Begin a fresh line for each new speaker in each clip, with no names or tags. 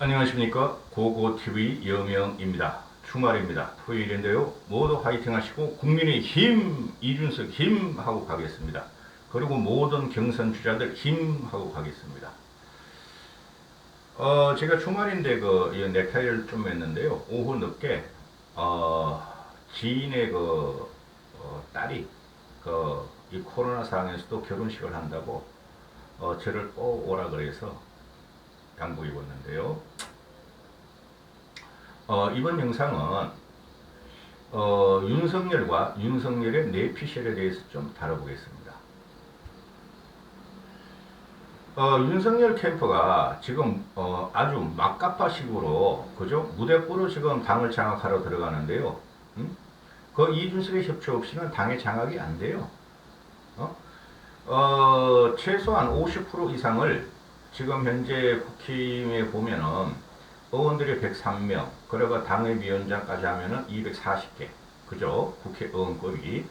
안녕하십니까 고고TV 여명입니다. 주말입니다. 토요일인데요. 모두 화이팅 하시고 국민의 힘 이준석 힘 하고 가겠습니다. 그리고 모든 경선 주자들 힘 하고 가겠습니다. 어 제가 주말인데 그이 넥타이를 좀 했는데요. 오후 늦게 어 지인의 그 어, 딸이 그 이 코로나 상황에서도 결혼식을 한다고 어 저를 꼭 오라 그래서 양복 입었는데요. 어, 이번 영상은 어, 윤석열과 윤석열의 내피셜에 대해서 좀 다뤄보겠습니다. 어, 윤석열 캠프가 지금 어, 아주 막가파식으로 그죠 무대포로 지금 당을 장악하러 들어가는데요. 음? 그 이준석의 협조 없이는 당의 장악이 안 돼요. 어? 어, 최소한 50% 이상을 지금 현재 국힘에 보면은 의원들이 103명, 그리고 당협위원장까지 하면은 240개, 그죠? 국회의원급이.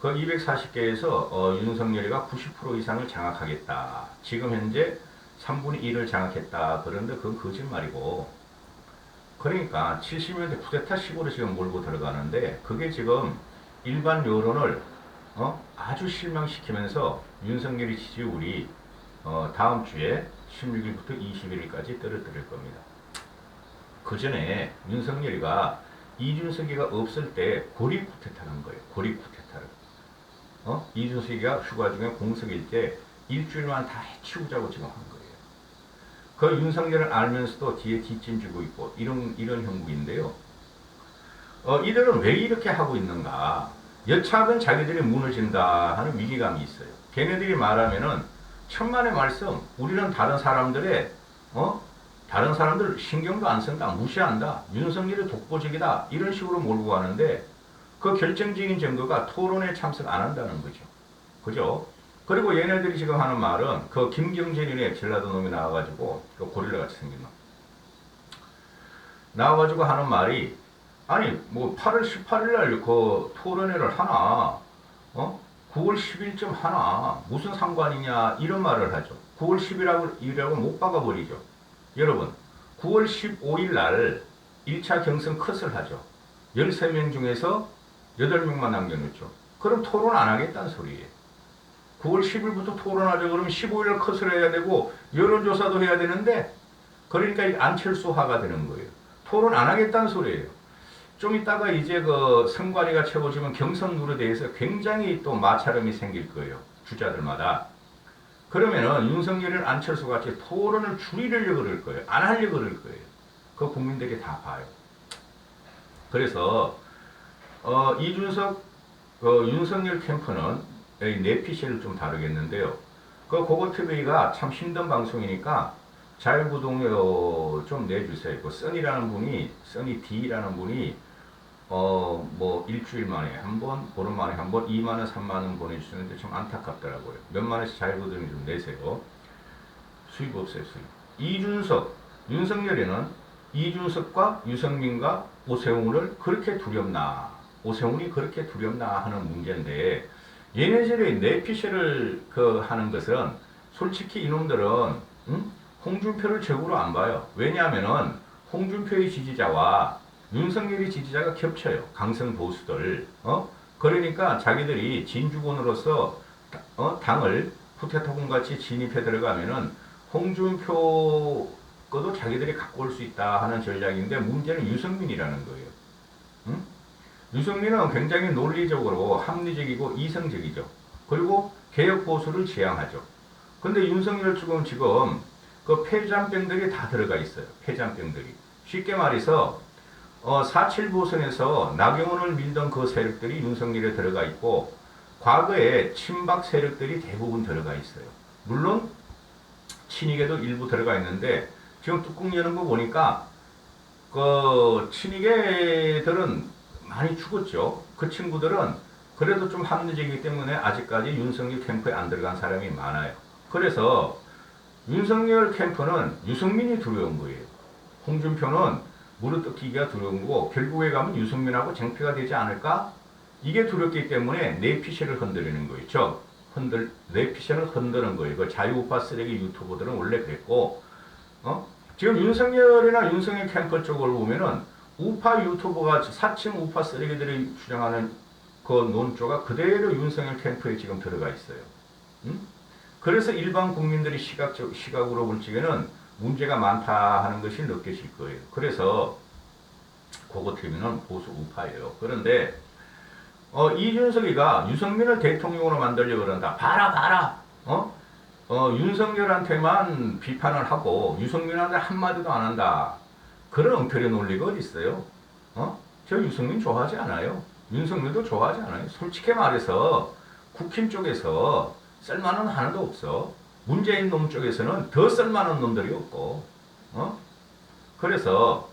그 240개에서 어, 윤석열이가 90% 이상을 장악하겠다. 지금 현재 3분의 1을 장악했다. 그런데 그건 거짓말이고. 그러니까 70년대 쿠데타 식으로 지금 몰고 들어가는데 그게 지금 일반 여론을 어? 아주 실망시키면서 윤석열의 지지율이 어, 다음 주에 16일부터 21일까지 떨어뜨릴 겁니다. 그 전에 윤석열이가 이준석이가 없을 때 고립 쿠데타는 거예요. 고립 쿠데타를. 어? 이준석이가 휴가 중에 공석일 때 일주일만 다 해치우자고 지금 한 거예요. 그 윤석열을 알면서도 뒤에 뒷짐 지고 있고 이런 이런 형국인데요. 어, 이들은 왜 이렇게 하고 있는가? 여차하면 자기들이 무너진다 하는 위기감이 있어요. 걔네들이 말하면은 천만의 말씀, 우리는 다른 사람들의 어 다른 사람들 신경도 안 쓴다, 무시한다, 윤석열이 독보적이다 이런 식으로 몰고 가는데 그 결정적인 증거가 토론에 참석 안 한다는 거죠. 그죠? 그리고 얘네들이 지금 하는 말은 그 김경진이네 전라도 놈이 나와가지고 그 고릴라 같이 생긴 놈 나와가지고 하는 말이 아니 뭐 8월 18일 날 그 토론회를 하나 어 9월 10일쯤 하나 무슨 상관이냐 이런 말을 하죠. 9월 10일하고 이라고 못 박아버리죠. 여러분 9월 15일 날 1차 경선 컷을 하죠. 13명 중에서 8명만 남겨놓죠. 그럼 토론 안 하겠다는 소리예요. 9월 10일부터 토론하죠. 그러면 15일 컷을 해야 되고 여론조사도 해야 되는데 그러니까 이 안철수화가 되는 거예요. 토론 안 하겠다는 소리예요. 좀 이따가 이제 그 선관위가 채워지면 경선 룰에 대해서 굉장히 또 마찰음이 생길 거예요. 주자들마다. 그러면은 윤석열은 안철수 같이 토론을 줄이려고 그럴 거예요. 안 하려고 그럴 거예요. 그 국민들이 다 봐요. 그래서 어, 이준석 어, 윤석열 캠프는 이 내피셜을 좀 다루겠는데요. 그 고고TV가 참 힘든 방송이니까 자유구동료 좀 내주세요. 그 써니라는 분이 써니 D라는 분이 어 뭐 일주일 만에 한 번, 보름 만에 한 번, 2만 원, 3만 원 보내주시는데 좀 안타깝더라고요. 몇만 원씩 자유구동료 좀 내세요. 수입 없어요, 수입. 이준석, 윤석열이는 이준석과 유승민과 오세훈을 그렇게 두렵나, 오세훈이 그렇게 두렵나 하는 문제인데 얘네들이 내피셜을 그 하는 것은 솔직히 이놈들은 음? 홍준표를 적으로 안 봐요. 왜냐하면은 홍준표의 지지자와 윤석열의 지지자가 겹쳐요. 강성 보수들. 어? 그러니까 자기들이 진주군으로서 어? 당을 후테타군 같이 진입해 들어가면은 홍준표 것도 자기들이 갖고 올 수 있다 하는 전략인데 문제는 유승민이라는 거예요. 응? 유승민은 굉장히 논리적으로 합리적이고 이성적이죠. 그리고 개혁 보수를 지향하죠. 근데 윤석열 쪽은 지금 그 폐장병들이 다 들어가 있어요. 폐장병들이. 쉽게 말해서 어, 4.7 보선에서 나경원을 밀던 그 세력들이 윤석열에 들어가 있고 과거에 친박 세력들이 대부분 들어가 있어요. 물론 친이계도 일부 들어가 있는데 지금 뚜껑 여는 거 보니까 그 친이계들은 많이 죽었죠. 그 친구들은 그래도 좀 합리적이기 때문에 아직까지 윤석열 캠프에 안 들어간 사람이 많아요. 그래서 윤석열 캠프는 유승민이 두려운 거예요. 홍준표는 무릎 뜯기기가 두려운 거고 결국에 가면 유승민하고 쟁패가 되지 않을까? 이게 두렵기 때문에 내피셜을 흔들리는 거예요. 즉 흔들 내피셜을 흔드는 거예요. 그 자유우파 쓰레기 유튜버들은 원래 그랬고 어? 지금 윤석열이나 윤석열 캠프 쪽을 보면은 우파 유튜버가 4층 우파 쓰레기들이 주장하는 그 논조가 그대로 윤석열 캠프에 지금 들어가 있어요. 응? 그래서 일반 국민들이 시각적 시각으로 볼 적에는 문제가 많다 하는 것이 느껴질 거예요. 그래서 틀면은 보수 우파예요. 그런데 어, 이준석이가 유승민을 대통령으로 만들려고 그런다. 봐라 봐라. 어? 어, 윤석열한테만 비판을 하고 유승민한테 한마디도 안 한다. 그런 엉터리 논리가 어디 있어요? 어? 저 유승민 좋아하지 않아요. 윤석열도 좋아하지 않아요. 솔직히 말해서 국힘 쪽에서 쓸만한 하나도 없어. 문재인 놈 쪽에서는 더 쓸만한 놈들이 없고. 어? 그래서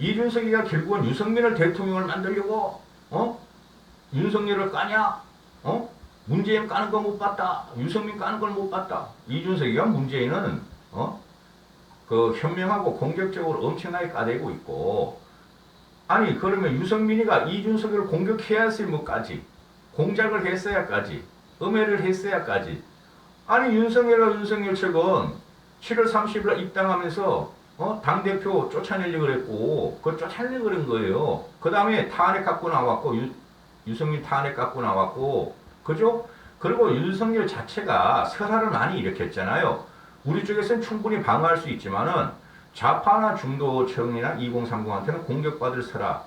이준석이가 결국은 유승민을 대통령을 만들려고 어? 윤석열을 까냐? 어? 문재인 까는 거 못 봤다. 유승민 까는 걸 못 봤다. 이준석이가 문재인은 어? 그 현명하고 공격적으로 엄청나게 까대고 있고 아니 그러면 유승민이가 이준석을 공격해야지 뭐까지 공작을 했어야까지 음해를 했어야까지 아니 윤석열과 윤석열 측은 7월 30일 입당하면서 어? 당대표 쫓아내려고 그랬고 그걸 쫓아내려고 그런 거예요 그 다음에 탄핵 갖고 나왔고 유, 유승민 탄핵 갖고 나왔고 그죠? 그리고 윤석열 자체가 설화를 많이 일으켰잖아요 우리 쪽에서는 충분히 방어할 수 있지만은 좌파나 중도층이나 2030한테는 공격받을 설화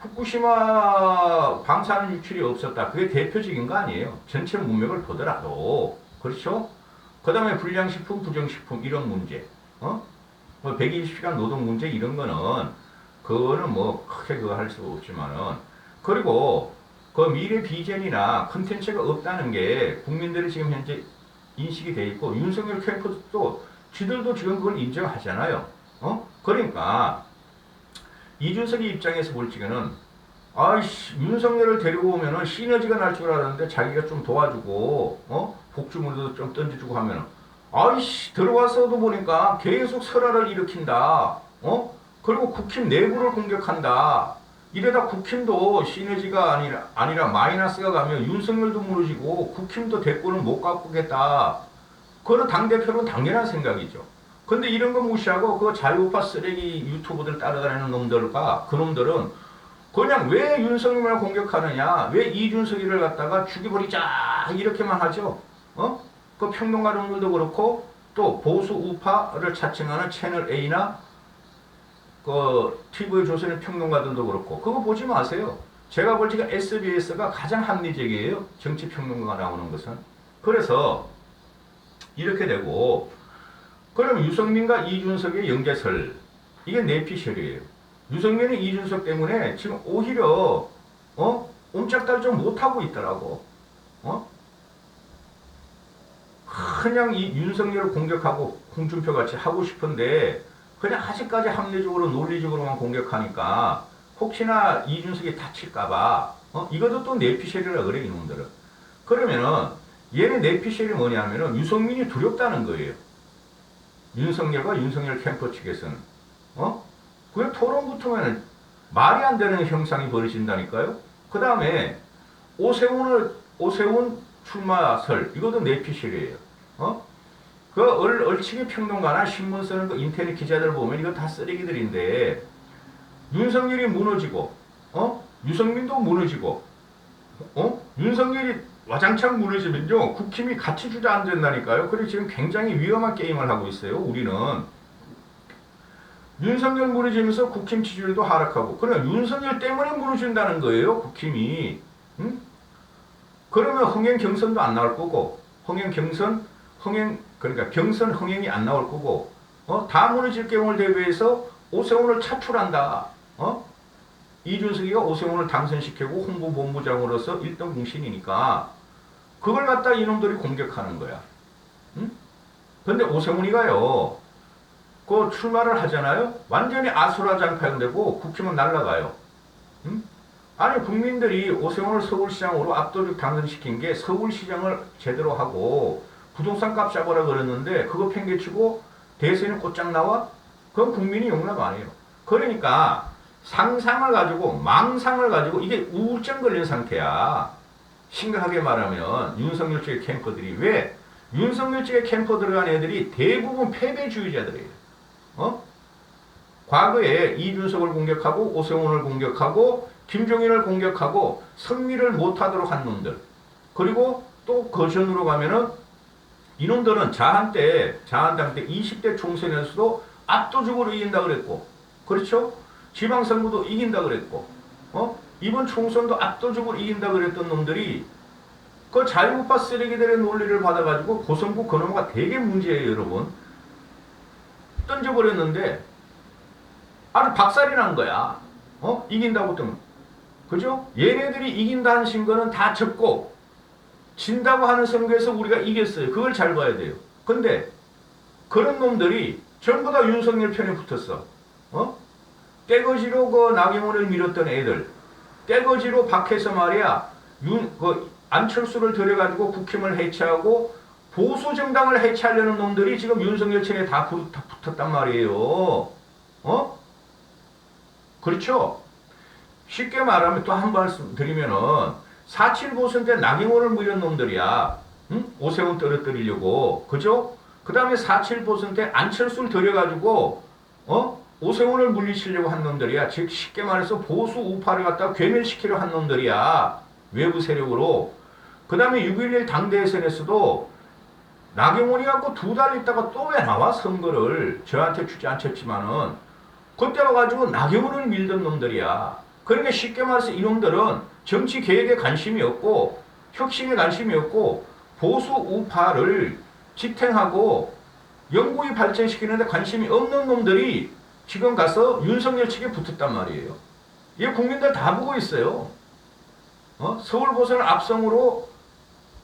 후쿠시마 방사능 유출이 없었다. 그게 대표적인 거 아니에요. 전체 문맥을 보더라도. 그렇죠? 그 다음에 불량식품, 부정식품, 이런 문제. 어? 뭐 120시간 노동 문제 이런 거는, 그거는 뭐 크게 그거 할 수 없지만은. 그리고 그 미래 비전이나 컨텐츠가 없다는 게 국민들이 지금 현재 인식이 돼 있고, 윤석열 캠프도 지들도 지금 그걸 인정하잖아요. 어? 그러니까, 이준석의 입장에서 볼 적에는 아이씨 윤석열을 데리고 오면은 시너지가 날 줄 알았는데 자기가 좀 도와주고 어? 복주물도 좀 던져주고 하면은. 아이씨 들어와서도 보니까 계속 설화를 일으킨다. 어? 그리고 국힘 내부를 공격한다. 이래다 국힘도 시너지가 아니라 아니라 마이너스가 가면 윤석열도 무너지고 국힘도 대권을 못 갖고겠다. 그거는 당 대표는 당연한 생각이죠. 근데 이런 거 무시하고 그 자유우파 쓰레기 유튜브들 따라다니는 놈들과 그 놈들은 그냥 왜 윤석열을 공격하느냐, 왜 이준석이를 갖다가 죽여버리자 이렇게만 하죠. 어? 그 평론가 놈들도 그렇고 또 보수 우파를 자칭하는 채널 A나 그 TV 조선의 평론가들도 그렇고 그거 보지 마세요. 제가 볼 적에 SBS가 가장 합리적이에요. 정치 평론가가 나오는 것은. 그래서 이렇게 되고 그럼 유승민과 이준석의 연계설 이게 내피셜이에요. 유승민은 이준석 때문에 지금 오히려 어 옴짝달 좀 못하고 있더라고. 어? 그냥 이 윤석열을 공격하고 홍준표 같이 하고 싶은데 그냥 아직까지 합리적으로 논리적으로만 공격하니까 혹시나 이준석이 다칠까봐 어? 이것도 또 내피셜이라 그래 이놈들은. 그러면은 얘네 내피셜이 뭐냐면은 유승민이 두렵다는 거예요. 윤석열과 윤석열 캠프 측에서는 어? 그게 토론 붙으면 말이 안 되는 형상이 벌어진다니까요. 그 다음에 오세훈을 오세훈 출마설 이것도 내피셜이에요. 어? 그 얼, 얼치기 평론가나 신문 쓰는 그 인터넷 기자들 보면 이거 다 쓰레기들인데 윤석열이 무너지고 어? 유승민도 무너지고 어? 윤석열이 와장창 무너지면요 국힘이 같이 주저앉는다니까요. 그래 지금 굉장히 위험한 게임을 하고 있어요. 우리는 윤석열 무너지면서 국힘 지지율도 하락하고 그래 윤석열 때문에 무너진다는 거예요. 국힘이 응? 그러면 흥행 경선도 안 나올 거고 흥행 경선 흥행 그러니까 경선 흥행이 안 나올 거고 어? 다 무너질 경우를 대비해서 오세훈을 차출한다. 어? 이준석이가 오세훈을 당선시키고 홍보본부장으로서 1등 공신이니까 그걸 갖다 이놈들이 공격하는 거야. 응? 근데 오세훈이가요, 그 출마를 하잖아요? 완전히 아수라장파되고 국힘은 날라가요. 응? 아니, 국민들이 오세훈을 서울시장으로 압도적 당선시킨 게 서울시장을 제대로 하고 부동산 값 잡아라 그랬는데 그거 팽개치고 대선에 곧장 나와? 그건 국민이 용납 안 해요. 그러니까 상상을 가지고 망상을 가지고 이게 우울증 걸린 상태야. 심각하게 말하면 윤석열 측의 캠퍼들이 왜 윤석열 측의 캠퍼 들어간 애들이 대부분 패배주의자들이에요. 어? 과거에 이준석을 공격하고 오세훈을 공격하고 김종인을 공격하고 승리를 못하도록 한 놈들 그리고 또 거션으로 가면은 이놈들은 자한 때 자한당 때 20대 총선에서도 압도적으로 이긴다 그랬고 그렇죠? 지방선거도 이긴다 그랬고 어? 이번 총선도 압도적으로 이긴다 그랬던 놈들이 그 자유우파 쓰레기들의 논리를 받아가지고 고성구 그놈가 되게 문제예요 여러분 던져버렸는데 아주 박살이 난 거야 어? 이긴다고 뜨면 그죠? 얘네들이 이긴다는 신거는 다 적고 진다고 하는 선거에서 우리가 이겼어요 그걸 잘 봐야 돼요 근데 그런 놈들이 전부 다 윤석열 편에 붙었어 어? 떼거지로 그 나경원을 밀었던 애들 떼거지로 박해서 말이야 윤, 그 안철수를 들여가지고 국힘을 해체하고 보수 정당을 해체하려는 놈들이 지금 윤석열 편에 다, 붙었단 말이에요. 어? 그렇죠? 쉽게 말하면 또 한 말씀 드리면은 4.7 보선 때 나경원을 밀은 놈들이야. 응? 오세훈 떨어뜨리려고. 그죠? 그 다음에 4.7 보선 때 안철수를 들여가지고 어? 오세훈을 물리치려고 한 놈들이야. 즉 쉽게 말해서 보수 우파를 갖다 괴멸시키려 한 놈들이야. 외부 세력으로. 그 다음에 6.11 당대선에서도 나경원이 갖고 두 달 있다가 또 왜 나와 선거를 저한테 주지 않쳤지만은 그때 와가지고 나경원을 밀던 놈들이야. 그러니까 쉽게 말해서 이놈들은 정치 개혁에 관심이 없고 혁신에 관심이 없고 보수 우파를 지탱하고 영구히 발전시키는데 관심이 없는 놈들이 지금 가서 윤석열 측에 붙었단 말이에요. 이게 국민들 다 보고 있어요. 어? 서울 보선을 압승으로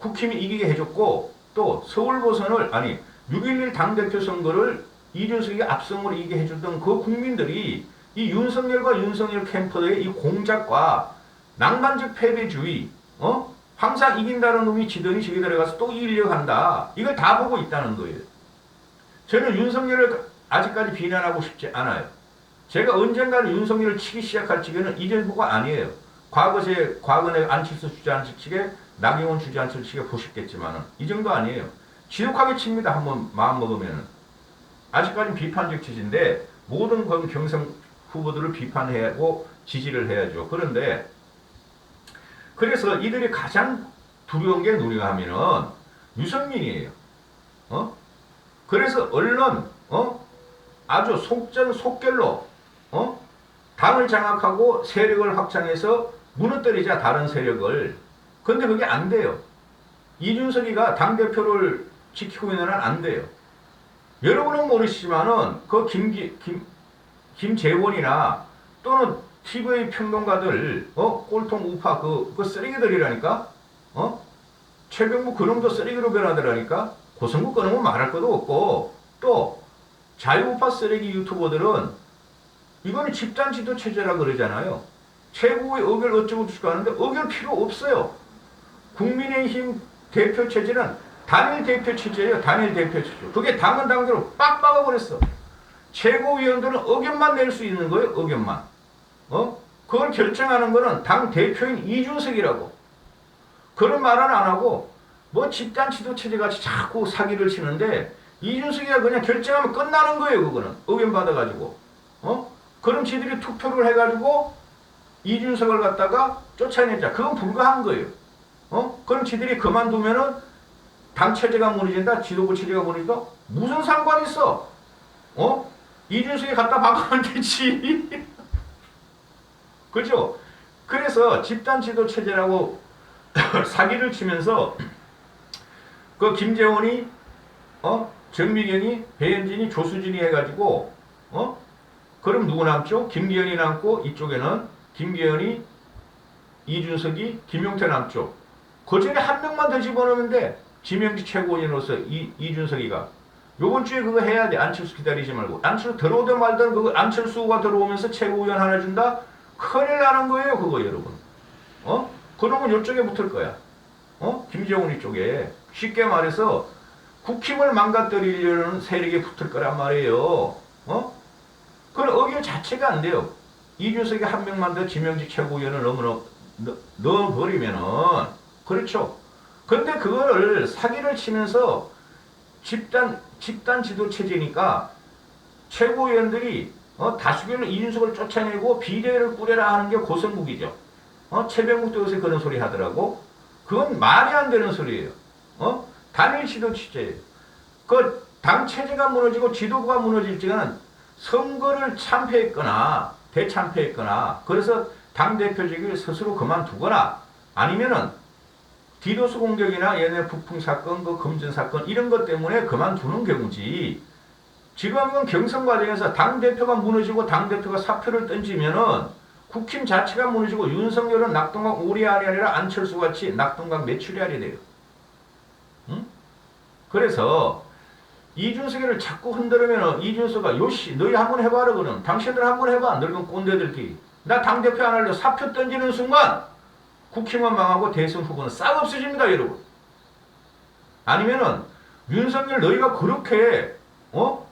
국힘이 이기게 해줬고 또 서울 보선을 아니 6.11 당대표 선거를 이준석이 압승으로 이기게 해줬던 그 국민들이 이 윤석열과 윤석열 캠프의 이 공작과 낭만적 패배주의 어? 항상 이긴다는 놈이 지더니 저기 들어가서 또 이기려고 한다. 이걸 다 보고 있다는 거예요. 저는 윤석열을 아직까지 비난하고 싶지 않아요. 제가 언젠가는 윤석열을 치기 시작할 적에는 이 정도가 아니에요. 과거 제 과거에 안철수 주저앉힐 측에 나경원 주저앉힐 측에 보셨겠지만은 이 정도 아니에요. 지독하게 칩니다. 한번 마음 먹으면은 아직까지 비판적 취지인데 모든 건 경선 후보들을 비판하고 지지를 해야죠. 그런데 그래서 이들이 가장 두려운 게 누리가 하면은 유승민이에요. 어? 그래서 언론 어? 아주 속전속결로 어? 당을 장악하고 세력을 확장해서 무너뜨리자 다른 세력을. 근데 그게 안 돼요. 이준석이가 당 대표를 지키고 있는 한 안 돼요. 여러분은 모르시지만은 그 김기 김 김재원이나 또는 TV 평론가들 어 꼴통 우파 그, 그 쓰레기들이라니까 어 최병무 그놈도 쓰레기로 변하더라니까 고성국 그놈은 말할 것도 없고 또 자유우파 쓰레기 유튜버들은 이거는 집단 지도 체제라 그러잖아요. 최고의 의결 어쩌고 저쩌고 하는데 의결 필요 없어요. 국민의힘 대표 체제는 단일 대표 체제예요. 단일 대표 체제. 그게 당은 당대로 빡 박아버렸어. 최고위원들은 의견만 낼 수 있는 거예요. 의견만. 어? 그걸 결정하는 거는 당 대표인 이준석이라고. 그런 말은 안 하고 뭐 집단 지도 체제 같이 자꾸 사기를 치는데 이준석이가 그냥 결정하면 끝나는 거예요. 그거는 의견 받아가지고. 어? 그럼 지들이 투표를 해가지고 이준석을 갖다가 쫓아내자. 그건 불가한 거예요. 어? 그럼 지들이 그만두면은 당 체제가 무너진다, 지도부 체제가 무너진다? 무슨 상관 있어? 어? 이준석이 갖다 박으면 되지. 그죠? 그래서 집단 지도 체제라고 사기를 치면서 그 김재원이 어? 정미경이 배현진이 조수진이 해가지고 어? 그럼 누구 남죠? 김기현이 남고 이쪽에는 김기현이 이준석이 김용태 남죠. 그 전에 한 명만 더 집어넣으면 돼. 지명직 최고위원으로서 이, 이준석이가. 요번 주에 그거 해야 돼. 안철수 기다리지 말고. 안철수 들어오든 말든 그거 안철수가 들어오면서 최고위원 하나 준다? 큰일 나는 거예요, 그거 여러분. 어? 그러면 요쪽에 붙을 거야. 어? 김정은 이 쪽에. 쉽게 말해서 국힘을 망가뜨리려는 세력에 붙을 거란 말이에요. 어? 그런 의결 자체가 안 돼요. 이준석이 한 명만 더 지명직 최고위원을 넘어 넣- 넣어버리면은 그렇죠. 근데 그거를 사기를 치면서 집단 집단 지도 체제니까 최고위원들이 어, 다수결로 이준석을 쫓아내고 비대위를 꾸려라 하는 게 고성국이죠. 어, 최병국도 요새 그런 소리 하더라고. 그건 말이 안 되는 소리예요. 어? 단일 지도 취재예요. 그 당 체제가 무너지고 지도부가 무너질 적은 선거를 참패했거나 대참패했거나 그래서 당 대표직을 스스로 그만두거나 아니면은 디도스 공격이나 얘네 북풍 사건, 그 금전 사건 이런 것 때문에 그만두는 경우지. 지금은 경선 과정에서 당 대표가 무너지고 당 대표가 사표를 던지면은 국힘 자체가 무너지고 윤석열은 낙동강 오리알이 아니라 안철수 같이 낙동강 메추리알이 돼요. 응? 그래서 이준석이를 자꾸 흔들으면은 이준석가 요시 너희 한번 해봐라 그럼 당신들 한번 해봐 늙은 꼰대들끼리 나 당 대표 안 할래 사표 던지는 순간 국힘은 망하고 대선 후보는 싹 없어집니다 여러분. 아니면은 윤석열 너희가 그렇게 어?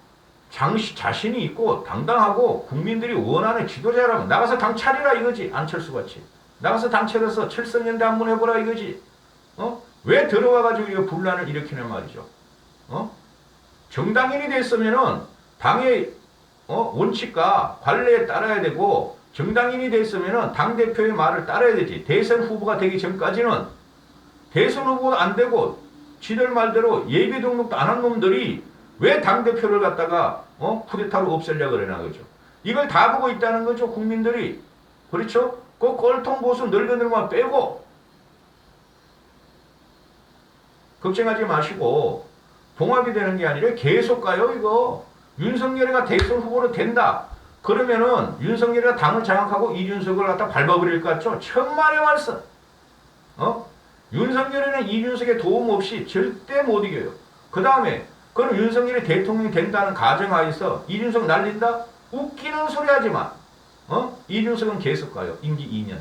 장시 자신이 있고 당당하고 국민들이 원하는 지도자라면 나가서 당 차리라 이거지 안철수 같이. 나가서 당 차려서 칠성연대 한번 해보라 이거지. 어 왜 들어와가지고 이거 분란을 일으키는 말이죠? 어? 정당인이 됐으면은 당의 어? 원칙과 관례에 따라야 되고 정당인이 됐으면은 당 대표의 말을 따라야 되지 대선 후보가 되기 전까지는 대선 후보가 안 되고 지들 말대로 예비 등록도 안 한 놈들이 왜 당대표를 갖다가 어? 쿠데타로 없애려고 그러나 그죠. 이걸 다 보고 있다는 거죠 국민들이. 그렇죠? 그 꼴통 보수 늙은들만 빼고 걱정하지 마시고 봉합이 되는 게 아니라 계속 가요 이거. 윤석열이가 대선 후보로 된다. 그러면은 윤석열이가 당을 장악하고 이준석을 갖다 밟아버릴 것 같죠? 천만의 말씀. 어? 윤석열이는 이준석의 도움 없이 절대 못 이겨요. 그 다음에 그럼 윤석열이 대통령이 된다는 가정하에서 이준석 날린다? 웃기는 소리 하지 마. 어? 이준석은 계속 가요. 임기 2년.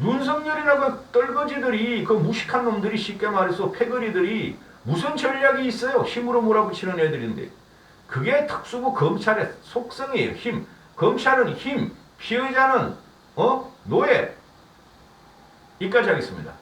윤석열이라고 떨거지들이 그 무식한 놈들이 쉽게 말해서 패거리들이 무슨 전략이 있어요? 힘으로 몰아붙이는 애들인데. 그게 특수부 검찰의 속성이에요. 힘. 검찰은 힘, 피의자는 어? 노예. 이까지 하겠습니다.